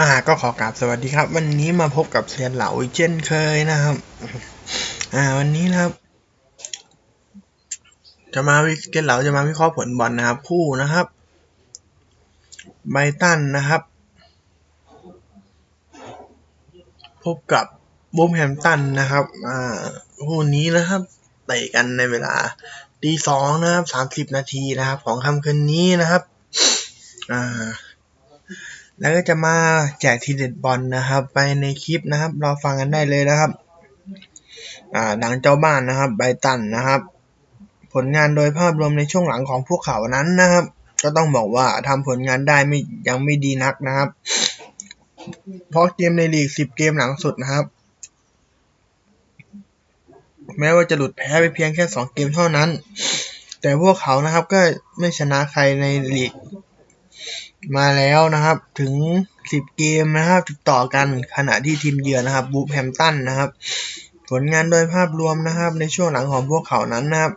อ่าก็ขอกราบสวัสดีครับ วันนี้มาพบกับเซียนเหลาอีกเช่นเคยนะครับ อ่า วันนี้นะครับ จะมาวิเซียนเหลาจะมาวิเคราะห์ผลบอลนะครับ คู่นะครับไบตันนะครับ พบกับบูมแฮมตันนะครับ อ่าคู่นี้นะครับเตะกันในเวลาตีสองนะครับสามสิบนาทีนะครับ ของค่ำคืนนี้นะครับ อ่า แล้วก็จะมาแจกทีเด็ดบอลนะครับ ไปในคลิปนะครับรอฟังกันได้เลยนะครับ อ่าดังเจ้าบ้านนะครับไบตันนะครับ ผลงานโดยภาพรวมในช่วงหลังของพวกเขานั้นนะครับ ก็ต้องบอกว่าทำผลงานได้ไม่ยังไม่ดีนักนะครับ เพราะเกมในลีก 10 เกมหลังสุดนะครับ แม้ว่าจะหลุดแพ้ไปเพียงแค่ 2 เกมเท่านั้น แต่พวกเขานะครับก็ไม่ชนะใครในลีก มาแล้วนะครับถึง 10 เกมนะครับติดต่อกันขณะที่ทีมเยือนนะครับบูแฮมตันนะครับ ผลงานโดยภาพรวมนะครับ ในช่วงหลังของพวกเขานั้นนะครับ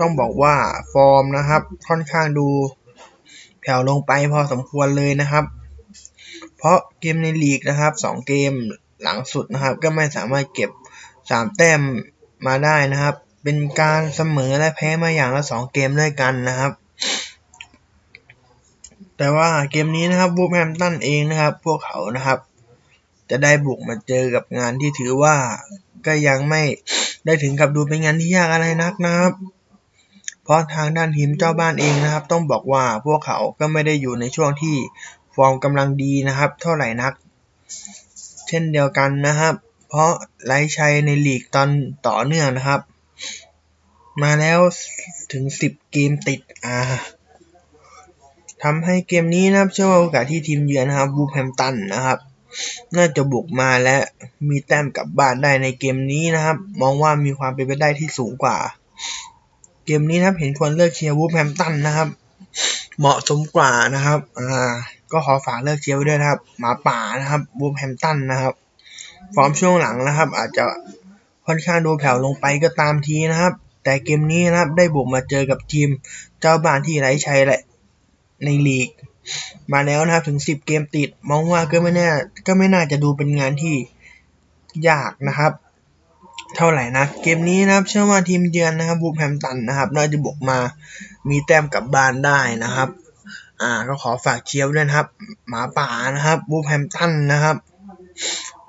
ต้องบอกว่าฟอร์มนะครับ ค่อนข้างดูแผ่วลงไปพอสมควรเลยนะครับ เพราะเกมในลีกนะครับ 2 เกมหลังสุดนะครับ ก็ไม่สามารถเก็บ 3 แต้มมาได้นะครับ เป็นการเสมอและแพ้มาอย่างละ 2 เกมด้วยกันนะครับ แต่ว่าเกมนี้นะครับบูฟแฮมตันเองนะครับ พวกเขานะครับ จะได้บุกมาเจอกับงานที่ถือว่าก็ยังไม่ได้ถึงกับดูเป็นงานที่ยากอะไรนักนะครับ เพราะทางด้านทีมเจ้าบ้านเองนะครับ ต้องบอกว่าพวกเขาก็ไม่ได้อยู่ในช่วงที่ฟอร์มกำลังดีนะครับ เท่าไหร่นัก เช่นเดียวกันนะครับ เพราะไร้ชัยในลีกตอนต่อเนื่องนะครับ มาแล้วถึง 10 เกมติดอ่า ทำให้เกมนี้นะครับเชื่อว่าโอกาสที่ทีมเยือนนะครับบูแฮมตันนะครับ น่าจะบุกมาและมีแต้มกลับบ้านได้ในเกมนี้นะครับ มองว่ามีความเป็นไปได้ที่สูงกว่า เกมนี้นะครับเห็นควรเลือกเชียร์วูแฮมตันนะครับ เหมาะสมกว่านะครับอ่าก็ขอฝากเลือกเชียร์ไว้ด้วยนะครับหมาป่านะครับวูแฮมตันนะครับ ฟอร์มช่วงหลังนะครับ อาจจะค่อนข้างดูแผ่วลงไปก็ตามทีนะครับ แต่เกมนี้นะครับได้บุกมาเจอกับทีมเจ้าบ้านที่ไร้ชัยแหละ ในลีก มาแล้วนะครับถึง 10 เกมติด มองว่าก็ไม่แน่ก็ไม่น่าจะดูเป็นงานที่ยากนะครับ เท่าไหร่นะ เกมนี้นะครับ เชื่อว่าทีมเยือนนะครับบูแฮมตันนะครับน่าจะบุกมามีแต้มกลับบ้านได้นะครับ อ่าก็ขอฝากเชียร์ด้วยนะครับ หมาป่านะครับบูแฮมตันนะครับ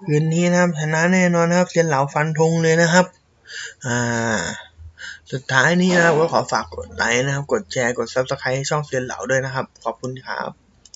คืนนี้นะครับชนะแน่นอนนะครับเซียนเหลาฟันธงเลยนะครับ อ่า สุดท้ายนี้นะครับก็ขอฝากกดไลค์นะครับ กดแชร์ กด subscribe ให้ช่องเซียนเหลาด้วยนะครับ ขอบคุณครับ